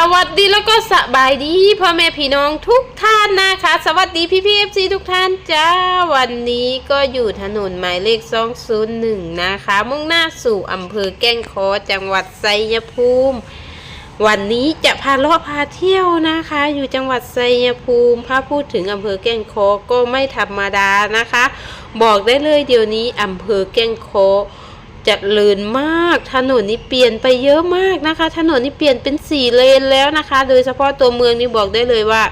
สวัสดีแล้วก็สบายดีพ่อแม่พี่น้องทุกท่านนะคะ สวัสดีพี่พีเอฟซีทุกท่านจ้าวันนี้ก็อยู่ถนนหมายเลข 201 นะคะ มุ่งหน้าสู่อำเภอแก้งคอจังหวัดไซยภูมิ วันนี้จะพาเลาะพาเที่ยวนะคะ อยู่จังหวัดไซยภูมิถ้าพูดถึงอำเภอแก้งคอก็ไม่ธรรมดานะคะ บอกได้เลยเดี๋ยวนี้อำเภอแก้งคอ จะเลินมาก ถนนนี้เปลี่ยนไปเยอะมากนะคะ ถนนนี้เปลี่ยนเป็นสี่เลนแล้วนะคะ โดยเฉพาะตัวเมืองนี่บอกได้เลยว่า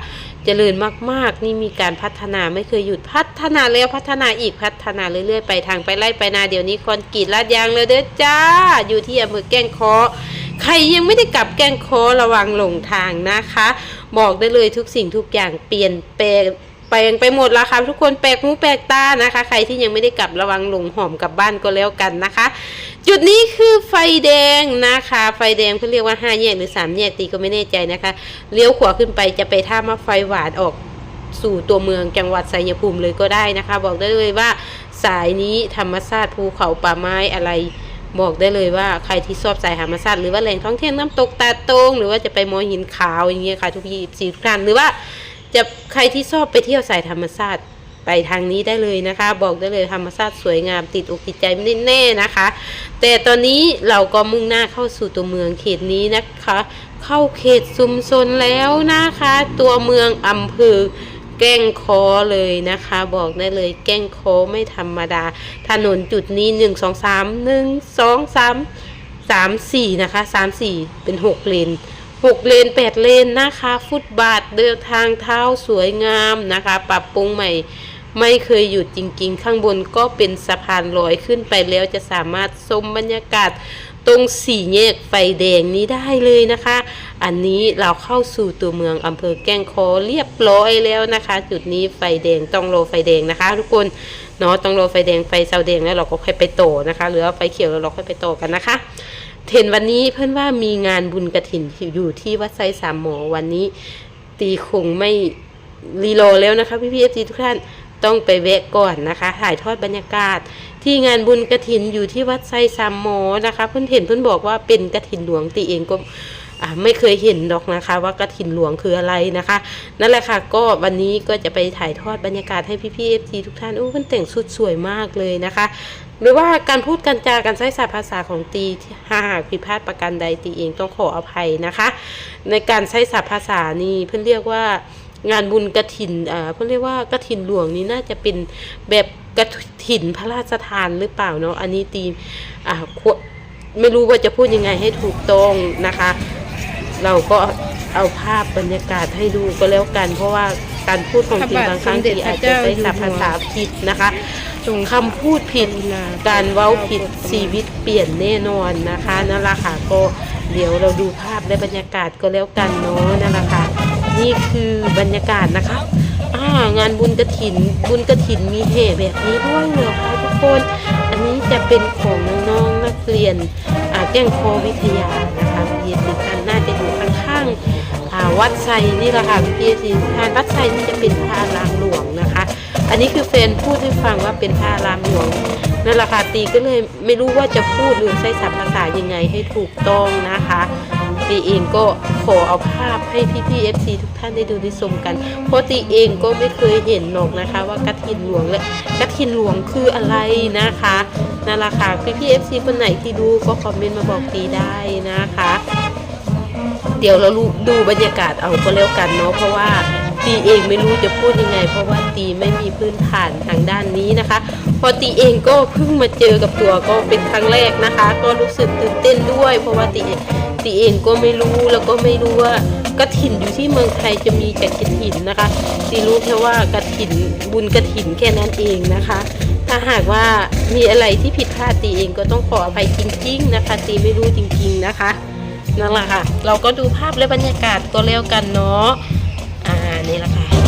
เจริญมากๆ นี่มีการพัฒนาไม่เคยหยุดพัฒนาแล้วพัฒนาอีกพัฒนาเรื่อยๆ ไปทางไปไล่ไปนาเดี๋ยวนี้คอนกรีตลาดยางเลยเด้อจ้า อยู่ที่อำเภอแก้งคอใครยังไม่ได้กลับแก้งคอระวังหลงทางนะคะ บอกได้เลยทุกสิ่งทุกอย่างเปลี่ยนแปลง ปลงไปหมดแล้วค่ะทุกคนแปลกหูแปลกตานะคะ ใครที่ยังไม่ได้กลับระวังหลงหอมกลับบ้านก็แล้วกันนะคะ จุดนี้คือไฟแดงนะคะ ไฟแดงเขาเรียกว่าห้าแยกหรือสามแยกตีก็ไม่แน่ใจนะคะเลี้ยวขวาขึ้นไปจะไปท่ามาไฟหวานออกสู่ตัวเมืองจังหวัดไซยภูมิเลยก็ได้นะคะ บอกได้เลยว่าสายนี้ธรรมชาติภูเขาป่าไม้อะไรบอกได้เลยว่าใครที่ชอบสายธรรมชาติหรือว่าแหล่งท่องเที่ยวน้ำตกตาดโตงหรือว่าจะไปมอหินขาวอย่างเงี้ยค่ะทุกที่สีทุกท่านหรือว่า จะใครที่ชอบไปเที่ยวสายธรรมชาติไปทางนี้ได้เลยนะคะ บอกได้เลยธรรมชาติสวยงามติดอกติดใจไม่แน่นะคะ แต่ตอนนี้เราก็มุ่งหน้าเข้าสู่ตัวเมืองเขตนี้นะคะ เข้าเขตชุมชนแล้วนะคะ ตัวเมืองอำเภอแก้งคอเลยนะคะ บอกได้เลยแก้งคอไม่ธรรมดา ถนนจุดนี้หนึ่งสองสามหนึ่งสองสามสามสี่นะคะสามสี่เป็นหกเลน หกเลนแปดเลนนะคะ ฟุตบาทเดินทางเท้าสวยงามนะคะ ปรับปรุงใหม่ไม่เคยหยุดจริงๆ ข้างบนก็เป็นสะพานลอยขึ้นไปแล้วจะสามารถชมบรรยากาศตรงสี่แยกไฟแดงนี้ได้เลยนะคะ อันนี้เราเข้าสู่ตัวเมืองอำเภอแก้งคอเรียบร้อยแล้วนะคะ จุดนี้ไฟแดงต้องรอไฟแดงนะคะ ทุกคนเนาะต้องรอไฟแดงไฟเสาแดงแล้วเราก็ค่อยไปโตอนะคะ หรือว่าไฟเขียวแล้วเราค่อยไปโตอกันนะคะ เห็นวันนี้เพื่อนว่ามีงานบุญกระถินอยู่ที่วัดไซสามหมอวันนี้ ตีคงไม่รีโลแล้วนะคะ พี่พีเอฟซีทุกท่านต้องไปแวะก่อนนะคะ ถ่ายทอดบรรยากาศ ที่งานบุญกระถินอยู่ที่วัดไซสามหมอนะคะ เพื่อนเห็นเพื่อนบอกว่าเป็นกระถินหลวงตีเองก็ไม่เคยเห็นดอกนะคะว่ากระถินหลวงคืออะไรนะคะ นั่นแหละค่ะก็วันนี้ก็จะไปถ่ายทอดบรรยากาศให้พี่พีเอฟซีทุกท่านโอ้เพื่อนแต่งชุดสวยมากเลยนะคะ หรือว่าการพูดการจาการใช้ศัพท์ภาษาของตีที่หากผิดพลาดประการใดตีเองต้องขออภัยนะคะ ในการใช้ศัพท์ภาษานี่เพื่อนเรียกว่างานบุญกระถินอ่าเพื่อนเรียกว่ากระถินหลวงนี่น่าจะเป็นแบบกระถินพระราชทานหรือเปล่าเนาะอันนี้ตีอ่าไม่รู้ว่าจะพูดยังไงให้ถูกต้องนะคะ เราก็เอาภาพบรรยากาศให้ดูก็แล้วกัน เพราะว่า การพูดของตีบางครั้งตีอาจจะใช้ศัพท์ภาษาผิดนะคะคำพูดผิดการเว้าผิดชีวิตเปลี่ยนแน่นอนนะคะนั่นแหละค่ะก็เดี๋ยวเราดูภาพและบรรยากาศก็แล้วกันเนาะนั่นแหละค่ะนี่คือบรรยากาศนะคะอ่างานบุญกระถิน บุญกระถินมีเหตุแบบนี้ด้วยเหรอคะทุกคน อันนี้จะเป็นของน้องๆนักเรียนอ่าแก้งโคอวิทยานะคะพี่สิท่านน่าจะอยู่ข้างๆอ่า วัดไซนี่แหละค่ะพี่สิท่านวัดไซนี่จะเป็นพระอารามหลวงนะคะ อันนี้คือแฟนพูดให้ฟังว่าเป็นพระอารามหลวงนั่นแหละค่ะตีก็เลยไม่รู้ว่าจะพูดหรือใช้ศัพท์ภาษายังไงให้ถูกต้องนะคะตีเองก็ขอเอาภาพให้พี่ๆ FC ทุกท่านได้ดูได้ชมกัน เพราะตีเองก็ไม่เคยเห็นหรอกนะคะ ว่ากระถินหลวงและกระถินหลวงคืออะไรนะคะนั่นแหละค่ะพี่ๆ FC คนไหนที่ดูก็คอมเมนต์มาบอกตีได้นะคะ เดี๋ยวเราดูบรรยากาศเอาก็แล้วกันเนาะเพราะว่าตีเองไม่รู้จะพูดยังไง เพราะว่าตีไม่มีพื้นฐานทางด้านนี้นะคะ พอตีเองก็เพิ่งมาเจอกับตัวก็เป็นครั้งแรกนะคะ ก็รู้สึกตื่นเต้นด้วย เพราะว่าตีตีเองก็ไม่รู้แล้วก็ไม่รู้ว่ากระถินอยู่ที่เมืองไทยจะมีแต่กระถินนะคะตีรู้แค่ว่ากระถินบุญกระถินแค่นั้นเองนะคะ ถ้าหากว่ามีอะไรที่ผิดพลาดตีเองก็ต้องขออภัยจริง ๆ นะคะ ตีไม่รู้จริง ๆนะคะ นั่นแหละค่ะ เราก็ดูภาพและบรรยากาศตัวเล้วกันเนาะ อ่า นี่แหละค่ะ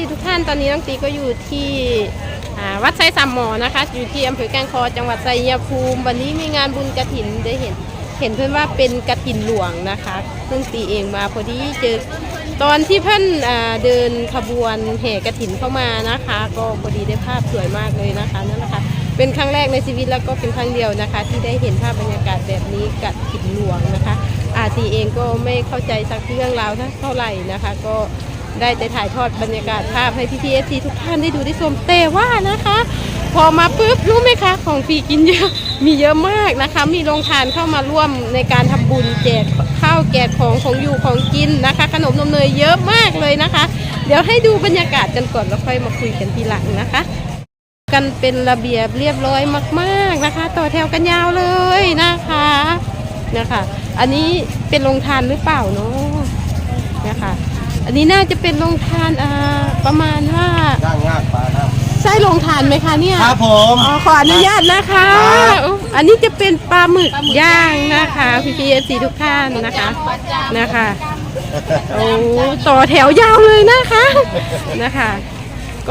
พี่เอฟซีทุกท่านตอนนี้น้องตีก็อยู่ที่วัดไซสามหมอนะคะ อยู่ที่อำเภอแกลงคอจังหวัดชัยภูมิ วันนี้มีงานบุญกระถินได้เห็นเห็นเพื่อนว่าเป็นกระถินหลวงนะคะซึ่งตีเองมาพอดีเจอตอนที่เพื่อนอเดินขบวนแห่กระถินเข้ามานะคะ ก็พอดีได้ภาพสวยมากเลยนะคะนั่นแหละค่ะเป็นครั้งแรกในชีวิตแล้วก็เป็นครั้งเดียวนะคะ ที่ได้เห็นภาพบรรยากาศแบบนี้กระถินหลวงนะคะอาตีเองก็ไม่เข้าใจสักเรื่องราวเท่าไหร่นะคะ ก็ ได้แต่ถ่ายทอดบรรยากาศภาพให้พี่พีเอฟซีทุกท่านได้ดูได้ชมแต่ว่านะคะ พอมาปุ๊บรู้ไหมคะ ของฟรีกินเยอะมีเยอะมากนะคะ มีโรงทานเข้ามาร่วมในการทำบุญแจกข้าวแจกของของอยู่ของกินนะคะ ขนมนมเนยเยอะมากเลยนะคะ เดี๋ยวให้ดูบรรยากาศกันก่อนแล้วค่อยมาคุยกันทีหลังนะคะกันเป็นระเบียบเรียบร้อยมากๆนะคะ ต่อแถวกันยาวเลยนะคะนะคะ อันนี้เป็นโรงทานหรือเปล่าเนาะนะคะ อันนี้น่าจะเป็นโรงทานอ่าประมาณว่าย่างงากปลาครับ ใช่โรงทานไหมคะเนี่ยครับผม อ๋อขออนุญาตนะคะครับอันนี้จะเป็นปลาหมึกย่างนะคะพี่พีเอซีทุกท่านนะคะนะคะโอ้ต่อแถวยาวเลยนะคะนะคะ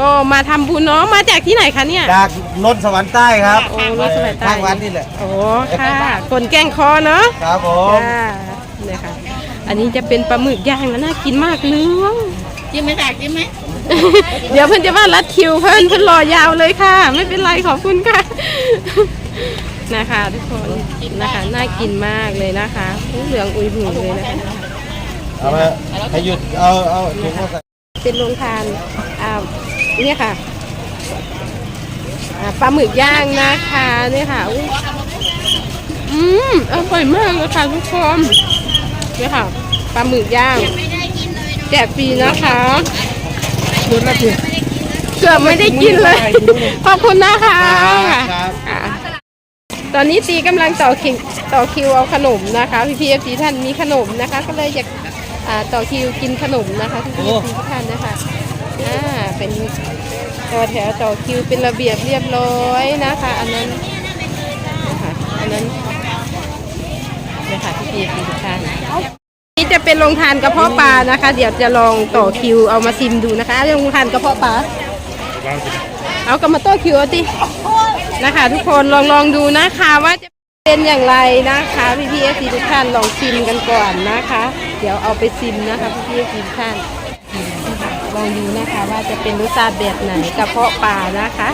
ก็มาทำบุญเนาะมาจากที่ไหนคะเนี่ย จากนนท์สวรรค์ใต้ครับโอ้นนท์สวรรค์ใต้ ทางวันนี่แหละ โอ้ค่ะคนแกล้งคอเนาะครับผม ค่ะเนี่ยค่ะ อันนี้จะเป็นปลาหมึกย่างแล้วน่ากินมากเนื้อจิ้มไหมจากจิ้มไหมเดี๋ยวเพื่อนจะว่ารัดคิวเพื่อนเพื่อนรอยาวเลยค่ะ ไม่เป็นไรขอบคุณค่ะ นะคะทุกคนนะคะน่ากินมากเลยนะคะอุ๊ยเหลืองอุยหูเลยนะคะเอามาให้หยุดเอาเอาถุงมาใส่เป็นโรงทานอ่าเนี่ยค่ะอ่าปลาหมึกย่างนะคะเนี่ยค่ะอุ๊ยอืมอร่อยมากเลยค่ะทุกคนเนี่ยค่ะ ปลาหมึกย่างแจกฟรีนะคะเกือบไม่ได้กินเลย ขอบคุณนะคะครับค่ะตอนนี้ตีกำลังต่อคิวต่อคิวเอาขนมนะคะพี่พีเอฟซีท่านมีขนมนะคะ ก็เลยอยากอ่าต่อคิวกินขนมนะคะพี่พีเอฟซีทุกท่านนะคะอ่าเป็นต่อแถวต่อคิวเป็นระเบียบเรียบร้อยนะคะ อันนั้นนะคะอันนั้นนะคะพี่พีเอฟซีทุกท่านนี่จะ เป็นโรงทานกระเพาะปลานะคะ เดี๋ยวจะลองต่อคิวเอามาซิมดูนะคะโรงทานกระเพาะปลาเอากลับมาโต้คิวเอาตินะคะ ทุกคนลองลองดูนะคะว่าจะเป็นอย่างไรนะคะพี่พี่เอฟซีทุกท่านลองชิมกันก่อนนะคะ เดี๋ยวเอาไปชิมนะคะพี่พี่เอฟซีทุกท่านลองดูนะคะว่าจะเป็นรสชาติแบบไหนกระเพาะปลานะคะ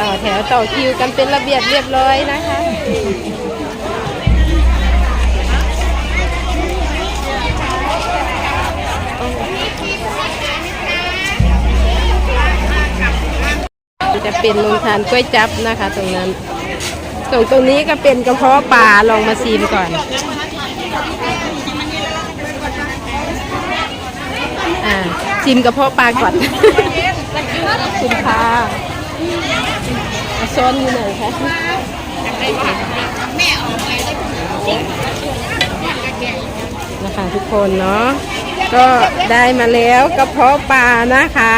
ต่อแถวต่อคิวกันเป็นระเบียบเรียบร้อยนะคะ จะเป็นโรงทานกล้วยจับนะคะ ตรงนั้นส่วนตรงนี้ก็เป็นกระเพาะปลาลองมาซีมก่อนอ่าชิมกระเพาะปลาก่อนคุณค่ะซ้อนอยู่ไหนคะนะคะทุกคนเนาะก็ได้มาแล้วกระเพาะปลานะคะ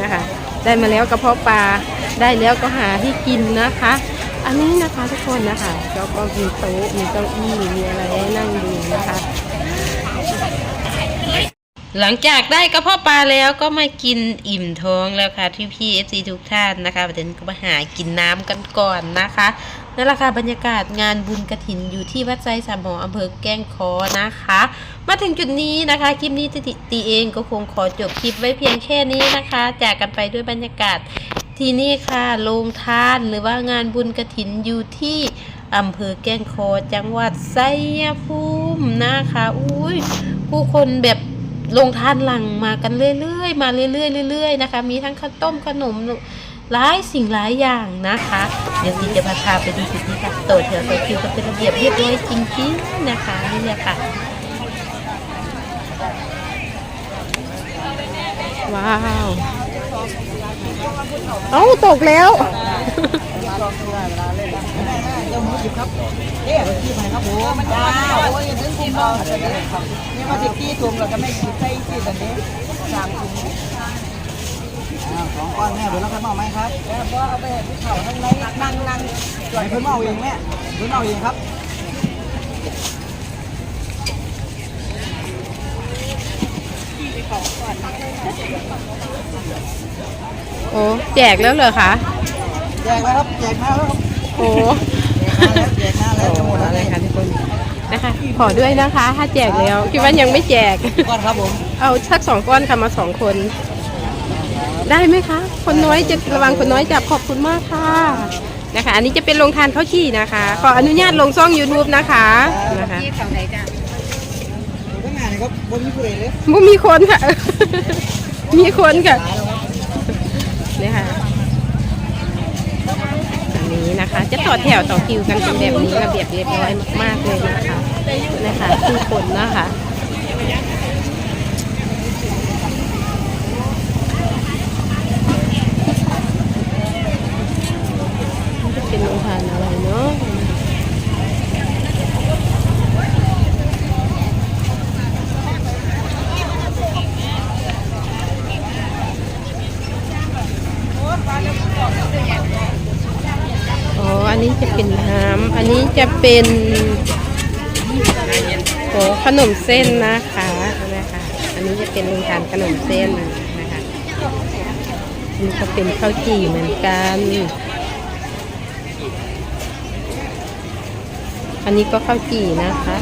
นะคะ ได้มาแล้วกระเพาะปลาได้แล้วก็หาที่กินนะคะ อันนี้นะคะทุกคนนะคะแล้วก็มีโต๊ะมีเก้าอี้มีอะไรให้นั่งดูนะคะ หลังจากได้กระเพาะปลาแล้วก็มากินอิ่มท้องแล้วค่ะที่พี่เอฟซีทุกท่านนะคะประเด็นก็มาหากินน้ำกันก่อนนะคะ นั่นแหละค่ะบรรยากาศงานบุญกระถินอยู่ที่วัดไซสามหออำเภอแก้งคอนะคะ มาถึงจุดนี้นะคะ คลิปนี้ติตีเองก็คงขอจบคลิปไว้เพียงแค่นี้นะคะ จากกันไปด้วยบรรยากาศที่นี่ค่ะโรงทานหรือว่างานบุญกระถินอยู่ที่อำเภอแก้งคอจังหวัดไซยภูมินะคะอุ้ยผู้คนแบบลงทานหลังมากันเรื่อยๆ มาเรื่อยๆเรื่อยๆนะคะ มีทั้งข้าวต้มขนม หลายสิ่งหลายอย่างนะคะ เดี๋ยวซีจะพาพาไปดูจุดนี้ค่ะโตแถวโตคิวกันเป็นระเบียบเรียบร้อยจริงๆนะคะนี่เนี่ยค่ะว้าวเอ้าตกแล้วเจ้าหมูหยิบครับเอ๊ะที่ไหนครับผมจ้าโอ้ยถึงคุมเรานี่มาสิบที่ถุงเราจะไม่หยิบใส่ที่แบบนี้สามถุง สองก้อนแม่เดี๋ยวเราค่อยเมาไหมครับแล้วก็เอาไปให้ผู้เฒ่าทั้งในนั่งนั่งปล่อยเพิ่นเมาเองแม่เพิ่นเมาเองครับโอ้แจกแล้วเหรอคะ แจกแล้วครับแจกมาแล้วครับโอ้แจกมาแล้วจะหมดแล้วอะไรคะทุกคนนะคะ ขอด้วยนะคะ ถ้าแจกแล้ว คิดว่ายังไม่แจก ก้อนครับผม เอาสักสองก้อนค่ะมาสองคน ได้ไหมคะ คนน้อยจะระวังคนน้อยจับขอบคุณมากค่ะนะคะ อันนี้จะเป็นโรงทานข้าวจี่นะคะ ขออนุญาตลงช่อง YouTube นะคะนะคะข้างหน้านี่ครับบนมีผู้ใดเลยบ่มีคนค่ะ มีคนค่ะเนี่ยค่ะอันนี้นะคะ จะต่อแถวต่อคิวกันเป็นแบบนี้ระเบียบเรียบร้อยมากๆเลยนะคะนะคะทุกคนนะคะ นทานอะไรเนาะอ๋อ อันนี้จะเป็นน้ำ อันนี้จะเป็นโอ้ขนมเส้นนะคะนะคะ อันนี้จะเป็นโรงทานขนมเส้นนะคะอันนี้ก็เป็นข้าวจี่เหมือนกัน อันนี้ก็ข้าวจี่นะคะ